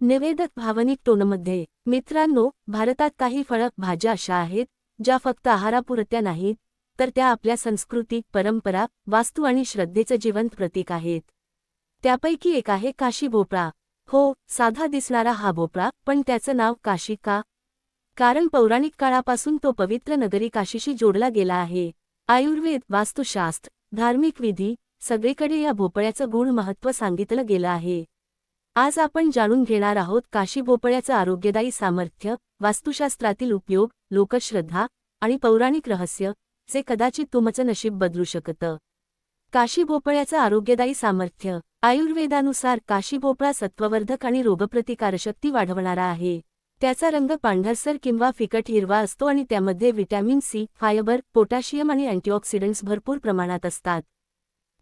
निवेदक भावनिक टोनमध्ये मित्रांनो भारतात काही फळक भाज्या अशा आहेत ज्या फक्त आहारापुरत्या नाहीत तर त्या आपल्या संस्कृती परंपरा वास्तू आणि श्रद्धेचं जिवंत प्रतीक आहेत. त्यापैकी एक आहे काशी भोपळा. हो साधा दिसणारा हा भोपळा पण त्याचं नाव काशी का? कारण पौराणिक काळापासून तो पवित्र नगरी काशीशी जोडला गेला आहे. आयुर्वेद वास्तुशास्त्र धार्मिक विधी सगळीकडे या भोपळ्याचं गुण महत्त्व सांगितलं गेलं आहे. आज आपण जाणून घेणार आहोत काशी भोपळ्याचं आरोग्यदायी सामर्थ्य वास्तुशास्त्रातील उपयोग लोकश्रद्धा आणि पौराणिक रहस्य जे कदाचित तुमचं नशीब बदलू शकतं. काशी भोपळ्याचं आरोग्यदायी सामर्थ्य आयुर्वेदानुसार काशी भोपळा सत्ववर्धक आणि रोगप्रतिकारशक्ती वाढवणारा आहे. त्याचा रंग पांढरसर किंवा फिकट हिरवा असतो आणि त्यामध्ये व्हिटॅमिन सी फायबर पोटॅशियम आणि अँटीऑक्सिडंट्स भरपूर प्रमाणात असतात.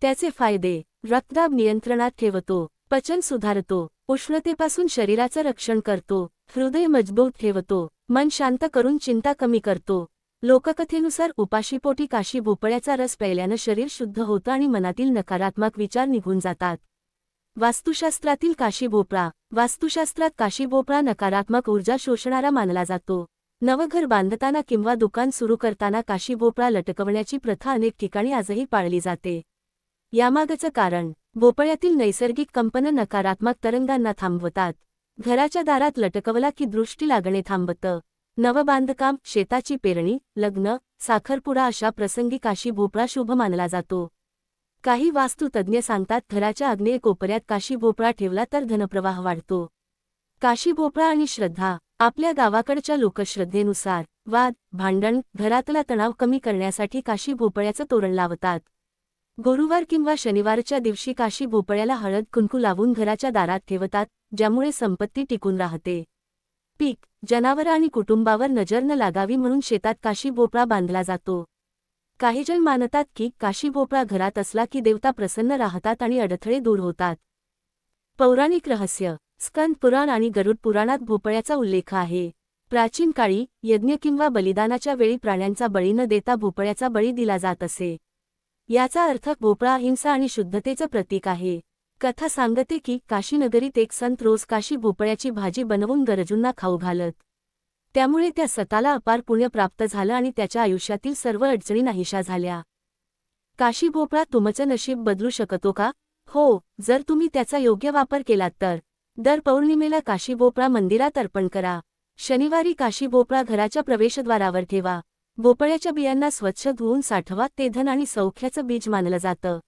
त्याचे फायदे रक्तदाब नियंत्रणात ठेवतो. पचन सुधारतो उष्णतेपासून शरीराचं रक्षण करतो हृदय मजबूत ठेवतो मन शांत करून चिंता कमी करतो. लोककथेनुसार उपाशीपोटी काशी भोपळ्याचा रस प्यायल्यानं शरीर शुद्ध होतं आणि मनातील नकारात्मक विचार निघून जातात. वास्तुशास्त्रातील काशी भोपळा वास्तुशास्त्रात काशी भोपळा नकारात्मक ऊर्जा शोषणारा मानला जातो. नवघर बांधताना किंवा दुकान सुरू करताना काशी भोपळा लटकवण्याची प्रथा अनेक ठिकाणी आजही पाळली जाते. यामागचं कारण भोपळ्यातील नैसर्गिक कंपन नकारात्मक तरंगांना थांबवतात. घराच्या दारात लटकवला की दृष्टी लागणे थांबतं. नवबांधकाम शेताची पेरणी लग्न साखरपुडा अशा प्रसंगी काशी भोपळा शुभ मानला जातो. काही वास्तुतज्ञ सांगतात घराच्या आग्नेय कोपऱ्यात काशी भोपळा ठेवला तर धनप्रवाह वाढतो. काशी भोपळा आणि श्रद्धा आपल्या गावाकडच्या लोकश्रद्धेनुसार वाद भांडण घरातला तणाव कमी करण्यासाठी काशी भोपळ्याचं तोरण लावतात. गुरुवार किंवा शनिवारच्या दिवशी काशी भोपळ्याला हळद कुंकू लावून घराच्या दारात ठेवतात ज्यामुळे संपत्ती टिकून राहते. पीक जनावरं आणि कुटुंबावर नजर न लागावी म्हणून शेतात काशी भोपळा बांधला जातो. काहीजण मानतात की काशी भोपळा घरात असला की देवता प्रसन्न राहतात आणि अडथळे दूर होतात. पौराणिक रहस्य स्कंद पुराण आणि गरुड पुराणात भोपळ्याचा उल्लेख आहे. प्राचीन काळी यज्ञ किंवा बलिदानाच्या वेळी प्राण्यांचा बळी न देता भोपळ्याचा बळी दिला जात असे. याचा अर्थ भोपळा अहिंसा आणि शुद्धतेचं प्रतीक आहे. कथा सांगते की काशीनगरीत एक संत रोज काशी भोपळ्याची भाजी बनवून गरजूंना खाऊ घालत. त्यामुळे त्या सताला अपार पुण्य प्राप्त झालं आणि त्याच्या आयुष्यातील सर्व अडचणी नाहीशा झाल्या. काशी भोपळा तुमचं नशीब बदलू शकतो का? हो जर तुम्ही त्याचा योग्य वापर केलात तर. दर पौर्णिमेला काशी भोपळा मंदिरात अर्पण करा. शनिवारी काशी भोपळा घराच्या प्रवेशद्वारावर ठेवा. भोपळ्याच्या बियांना स्वच्छ धुवून साठवा ते धन आणि सौख्याचं बीज मानलं जातं.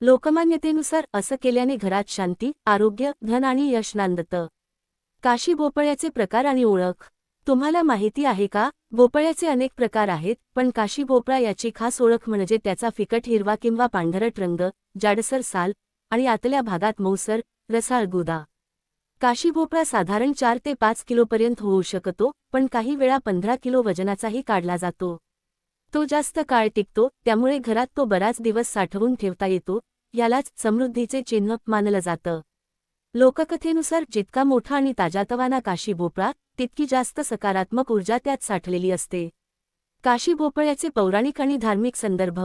लोकमान्यतेनुसार असं केल्याने घरात शांती आरोग्य धन आणि यश नांदतं. काशी भोपळ्याचे प्रकार आणि ओळख. तुम्हाला माहिती आहे का? भोपळ्याचे अनेक प्रकार आहेत पण काशी भोपळा याची खास ओळख म्हणजे त्याचा फिकट हिरवा किंवा पांढरट रंग जाडसर साल आणि आतल्या भागात मौसर रसाळ गुदा. काशी भोपळा साधारण चार ते पाच किलोपर्यंत होऊ शकतो पण काही वेळा पंधरा किलो वजनाचाही काढला जातो. तो जास्त काळ टिकतो त्यामुळे घरात तो बराच दिवस साठवून ठेवता येतो यालाच समृद्धीचे चिन्ह मानलं जातं. लोककथेनुसार जितका मोठा आणि ताजातवाना काशी भोपळा तितकी जास्त सकारात्मक ऊर्जा त्यात साठलेली असते. काशी भोपळ्याचे पौराणिक आणि धार्मिक संदर्भ.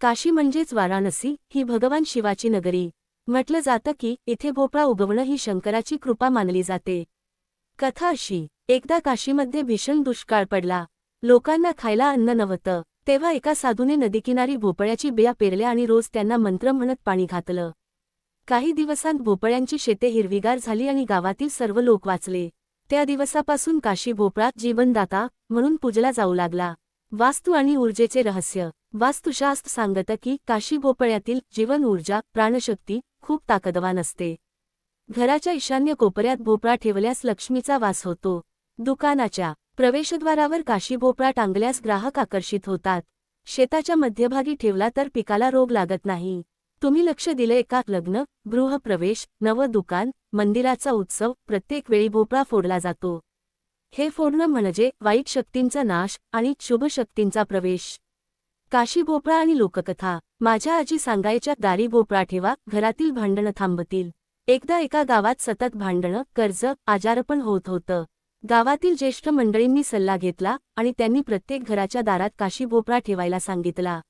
काशी म्हणजेच वाराणसी ही भगवान शिवाची नगरी. म्हटलं जातं की इथे भोपळा उगवणं ही शंकराची कृपा मानली जाते. कथा अशी एकदा काशीमध्ये भीषण दुष्काळ पडला. लोकांना खायला अन्न नव्हतं. तेव्हा एका साधूने नदीकिनारी भोपळ्याची बिया पेरल्या आणि रोज त्यांना मंत्र म्हणत पाणी घातलं. काही दिवसांत भोपळ्यांची शेते हिरवीगार झाली आणि गावातील सर्व लोक वाचले. त्या दिवसापासून काशी भोपळा जीवनदाता म्हणून पूजला जाऊ लागला. वास्तू आणि ऊर्जेचे रहस्य वास्तुशास्त्र सांगतं की काशी भोपळ्यातील जीवन ऊर्जा प्राणशक्ती खूप ताकदवान असते. घराच्या ईशान्य कोपऱ्यात भोपळा ठेवल्यास लक्ष्मीचा वास होतो. दुकानाच्या प्रवेशद्वारावर काशी भोपळा टांगल्यास ग्राहक आकर्षित होतात. शेताच्या मध्यभागी ठेवला तर पिकाला रोग लागत नाही. तुम्ही लक्ष दिले एका लग्न गृहप्रवेश नवं दुकान मंदिराचा उत्सव प्रत्येक वेळी भोपळा फोडला जातो. हे फोडणं म्हणजे वाईट शक्तींचा नाश आणि शुभ शक्तींचा प्रवेश. काशी भोपळा आणि लोककथा. माझ्या आजी सांगायच्या दारी भोपळा ठेवा घरातील भांडणं थांबतील. एकदा एका गावात सतत भांडणं कर्ज आजारपण होत होतं. गावातील ज्येष्ठ मंडळींनी सल्ला घेतला आणि त्यांनी प्रत्येक घराच्या दारात काशी भोपळा ठेवायला सांगितला.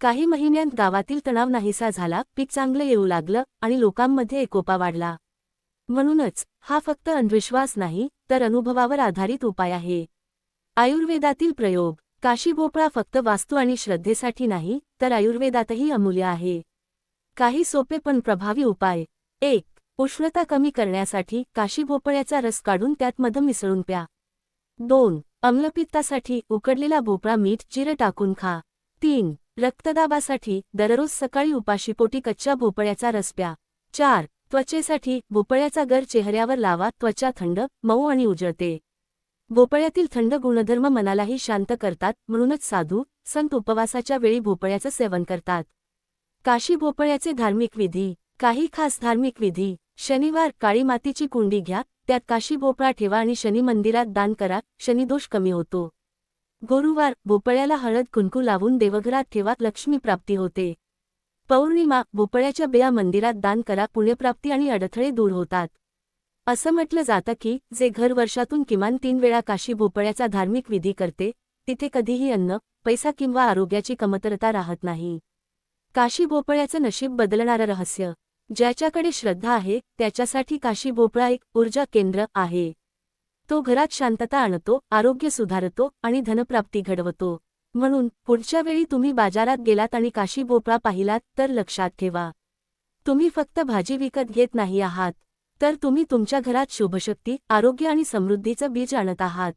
काही महिन्यांत गावातील तणाव नाहीसा झाला पीक चांगलं येऊ लागलं आणि लोकांमध्ये एकोपा वाढला. म्हणूनच हा फक्त अंधविश्वास नाही तर अनुभवावर आधारित उपाय आहे. आयुर्वेदातील प्रयोग. काशी भोपळा फक्त वास्तू आणि श्रद्धेसाठी नाही तर आयुर्वेदातही अमूल्य आहे. काही सोपे पण प्रभावी उपाय. एक उष्णता कमी करण्यासाठी काशी भोपळ्याचा रस काढून त्यात मध मिसळून प्या. दोन अम्लपित्तासाठी उकडलेला भोपळा मीठ जिरं टाकून खा. तीन रक्तदाबासाठी दररोज सकाळी उपाशीपोटी कच्च्या भोपळ्याचा रस प्या. चार त्वचेसाठी भोपळ्याचा गर चेहऱ्यावर लावा त्वचा थंड मऊ आणि उजळते. भोपळ्यातील थंड गुणधर्म मनालाही शांत करतात म्हणूनच साधू संत उपवासाच्या वेळी भोपळ्याचं सेवन करतात. काशी भोपळ्याचे धार्मिक विधी काही खास धार्मिक विधी शनिवार काळी मातीची कुंडी घ्या त्यात काशी भोपळा ठेवा आणि शनी मंदिरात दान करा शनिदोष कमी होतो. गुरुवार भोपळ्याला हळद कुंकू लावून देवघरात ठेवा लक्ष्मी प्राप्ती होते. पौर्णिमा भोपळ्याच्या बिया मंदिरात दान करा पुण्यप्राप्ती आणि अडथळे दूर होतात. असं म्हटलं जातं की जे घर वर्षातून किमान तीन वेळा काशी भोपळ्याचा धार्मिक विधी करते तिथे कधीही अन्न पैसा किंवा आरोग्याची कमतरता राहत नाही. काशी भोपळ्याचं नशीब बदलणारं रहस्य ज्याच्याकडे श्रद्धा आहे त्याच्यासाठी काशी भोपळा एक ऊर्जा केंद्र आहे. तो घरात शांतता आणतो आरोग्य सुधारतो आणि धनप्राप्ती घडवतो. म्हणून पुढच्या वेळी तुम्ही बाजारात गेलात आणि काशी भोपळा पाहिलात तर लक्षात ठेवा. तुम्ही फक्त भाजी विकत घेत नाही आहात. तर तुम्ही तुमच्या घरात शुभशक्ती आरोग्य आणि समृद्धीचं बीज आणत आहात.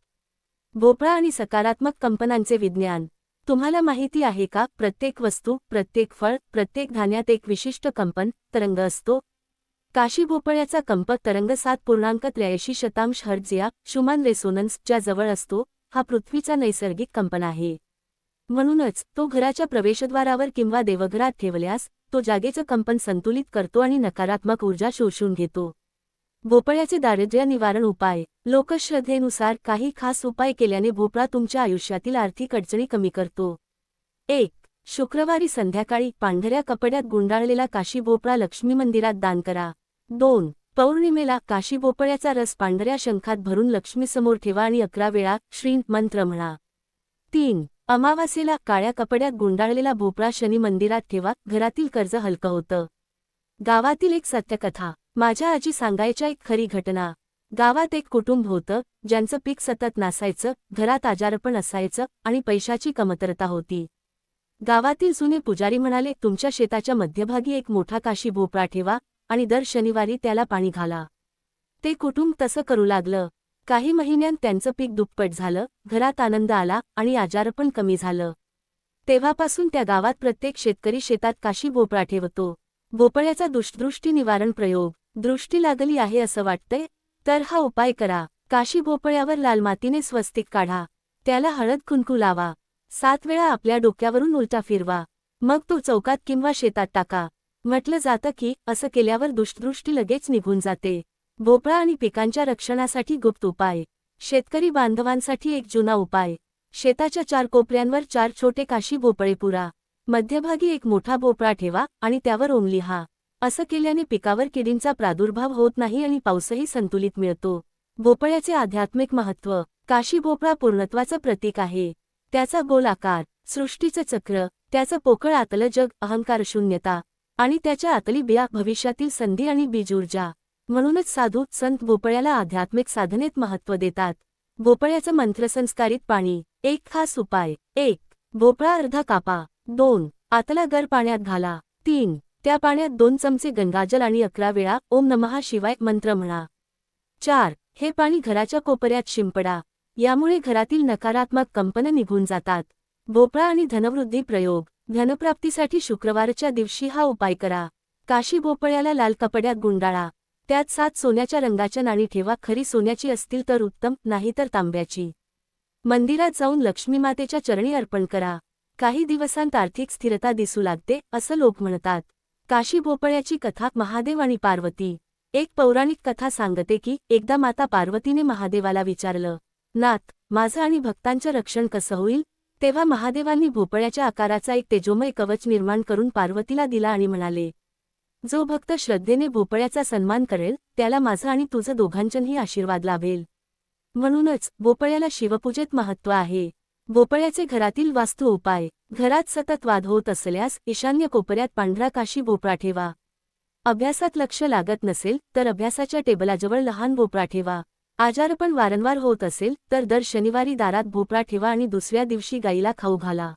भोपळा आणि सकारात्मक कंपनांचे विज्ञान. तुम्हाला माहिती आहे का प्रत्येक वस्तू प्रत्येक फळ प्रत्येक धान्यात एक विशिष्ट कंपन तरंग असतो? काशी भोपळ्याचा कंप तरंग सात पूर्णांक त्र्याऐंशी शतांश हर्जिया शुमान रेसोनन्स च्या जवळ असतो हा पृथ्वीचा नैसर्गिक कंपन आहे. म्हणूनच तो घराच्या प्रवेशद्वारावर किंवा देवघरात ठेवल्यास तो जागेचं कंपन संतुलित करतो आणि नकारात्मक ऊर्जा शोषून घेतो. भोपळ्याचे दारिद्र्य निवारण उपाय. लोकश्रद्धेनुसार काही खास उपाय केल्याने भोपळा तुमच्या आयुष्यातील आर्थिक अडचणी कमी करतो. एक शुक्रवारी संध्याकाळी पांढऱ्या कपड्यात गुंडाळलेला काशी भोपळा लक्ष्मी मंदिरात दान करा. दोन पौर्णिमेला काशी भोपळ्याचा रस पांढऱ्या शंखात भरून लक्ष्मीसमोर ठेवा आणि अकरा वेळा श्री मंत्र म्हणा. तीन अमावास्येला काळ्या कपड्यात गुंडाळलेला भोपळा शनी मंदिरात ठेवा घरातील कर्ज हलकं होतं. गावातील एक सत्यकथा. माझ्या आजी सांगायच्या एक खरी घटना. गावात एक कुटुंब होतं ज्यांचं पीक सतत नासायचं घरात आजारपण असायचं आणि पैशाची कमतरता होती. गावातील जुने पुजारी म्हणाले तुमच्या शेताच्या मध्यभागी एक मोठा काशी भोपळा ठेवा आणि दर शनिवारी त्याला पाणी घाला. ते कुटुंब तसं करू लागलं. काही महिन्यांत त्यांचं पीक दुप्पट झालं घरात आनंद आला आणि आजारपण कमी झालं. तेव्हापासून त्या गावात प्रत्येक शेतकरी शेतात काशी भोपळा ठेवतो. भोपळ्याचा दुष्दृष्टी निवारण प्रयोग. दृष्टी लागली आहे असं वाटतंय तर हा उपाय करा. काशी भोपळ्यावर लाल मातीने स्वस्तिक काढा. त्याला हळद कुंकू लावा. सात वेळा आपल्या डोक्यावरून उलटा फिरवा. मग तो चौकात किंवा शेतात टाका. म्हटलं जातं की असं केल्यावर दुष्दृष्टी लगेच निघून जाते. भोपळा आणि पिकांच्या रक्षणासाठी गुप्त उपाय. शेतकरी बांधवांसाठी एक जुना उपाय. शेताच्या चार कोपऱ्यांवर चार छोटे काशी भोपळे पुरा. मध्यभागी एक मोठा भोपळा ठेवा आणि त्यावर ओम लिहा असं केल्याने पिकावर किडींचा प्रादुर्भाव होत नाही आणि पाऊसही संतुलित मिळतो. भोपळ्याचे आध्यात्मिक महत्त्व काशी भोपळा पूर्णत्वाचं प्रतीक आहे. त्याचा गोल आकार सृष्टीचं चक्र त्याचं पोकळ आतलं जग अहंकार शून्यता आणि त्याच्या आतली बिया भविष्यातील संधी आणि बीजऊर्जा म्हणूनच साधू संत भोपळ्याला आध्यात्मिक साधनेत महत्त्व देतात. भोपळ्याचं मंत्रसंस्कारित पाणी एक खास उपाय एक भोपळा अर्धा कापा दोन आतला गर पाण्यात घाला तीन त्या पाण्यात दोन चमचे गंगाजल आणि अकरा वेळा ओम नमहा शिवाय मंत्र म्हणा. चार हे पाणी घराच्या कोपऱ्यात शिंपडा. यामुळे घरातील नकारात्मक कंपनं निघून जातात. भोपळा आणि धनवृद्धी प्रयोग. धनप्राप्तीसाठी शुक्रवारच्या दिवशी हा उपाय करा. काशी भोपळ्याला लाल कपड्यात गुंडाळा. त्यात सात सोन्याच्या रंगाच्या नाणी ठेवा. खरी सोन्याची असतील तर उत्तम नाही तर तांब्याची. मंदिरात जाऊन लक्ष्मीमातेच्या चरणी अर्पण करा. काही दिवसांत आर्थिक स्थिरता दिसू लागते असं लोक म्हणतात. काशी भोपळ्याची कथा महादेव आणि पार्वती. एक पौराणिक कथा सांगते की एकदा माता पार्वतीने महादेवाला विचारलं नाथ माझं आणि भक्तांचं रक्षण कसं होईल? तेव्हा महादेवांनी भोपळ्याच्या आकाराचा एक तेजोमय कवच निर्माण करून पार्वतीला दिला आणि म्हणाले जो भक्त श्रद्धेने भोपळ्याचा सन्मान करेल त्याला माझं आणि तुझं दोघांचंही आशीर्वाद लाभेल. म्हणूनच भोपळ्याला शिवपूजेत महत्त्व आहे. भोपळ्याचे घरातील वास्तू उपाय. घरात सतत वाद होत असल्यास ईशान्य कोपऱ्यात पांढरा काशी भोपळा ठेवा. अभ्यासात लक्ष लागत नसेल तर अभ्यासाच्या टेबलाजवळ लहान भोपळा ठेवा. आजारपण वारंवार होत असेल तर दर शनिवारी दारात भोपळा ठेवा आणि दुसऱ्या दिवशी गाईला खाऊ घाला.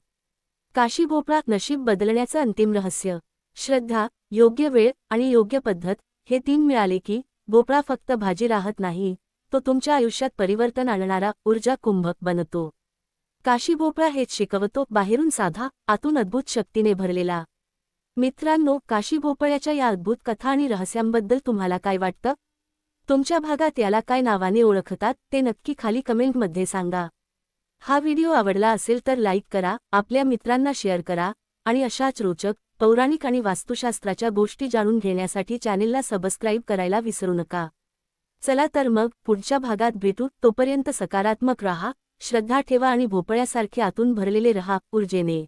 काशी भोपळा नशीब बदलण्याचं अंतिम रहस्य. श्रद्धा योग्य वेळ आणि योग्य पद्धत हे तीन मिळाले की भोपळा फक्त भाजी राहत नाही तो तुमच्या आयुष्यात परिवर्तन आणणारा ऊर्जा कुंभक बनतो. काशी भोपळा हेच शिकवतो बाहेरून साधा आतून अद्भुत शक्तीने भरलेला. मित्रांनो काशी भोपळ्याच्या या अद्भुत कथा आणि रहस्यांबद्दल तुम्हाला काय वाटतं? तुमच्या भागात याला काय नावाने ओळखतात ते नक्की खाली कमेंटमध्ये सांगा. हा व्हिडिओ आवडला असेल तर लाईक करा आपल्या मित्रांना शेअर करा आणि अशाच रोचक पौराणिक आणि वास्तुशास्त्राच्या गोष्टी जाणून घेण्यासाठी चॅनेलला सबस्क्राईब करायला विसरू नका. चला तर मग पुढच्या भागात भेटू तोपर्यंत सकारात्मक रहा श्रद्धा ठेवा आणि भोपळ्यासारखे आतून भरलेले रहा ऊर्जेने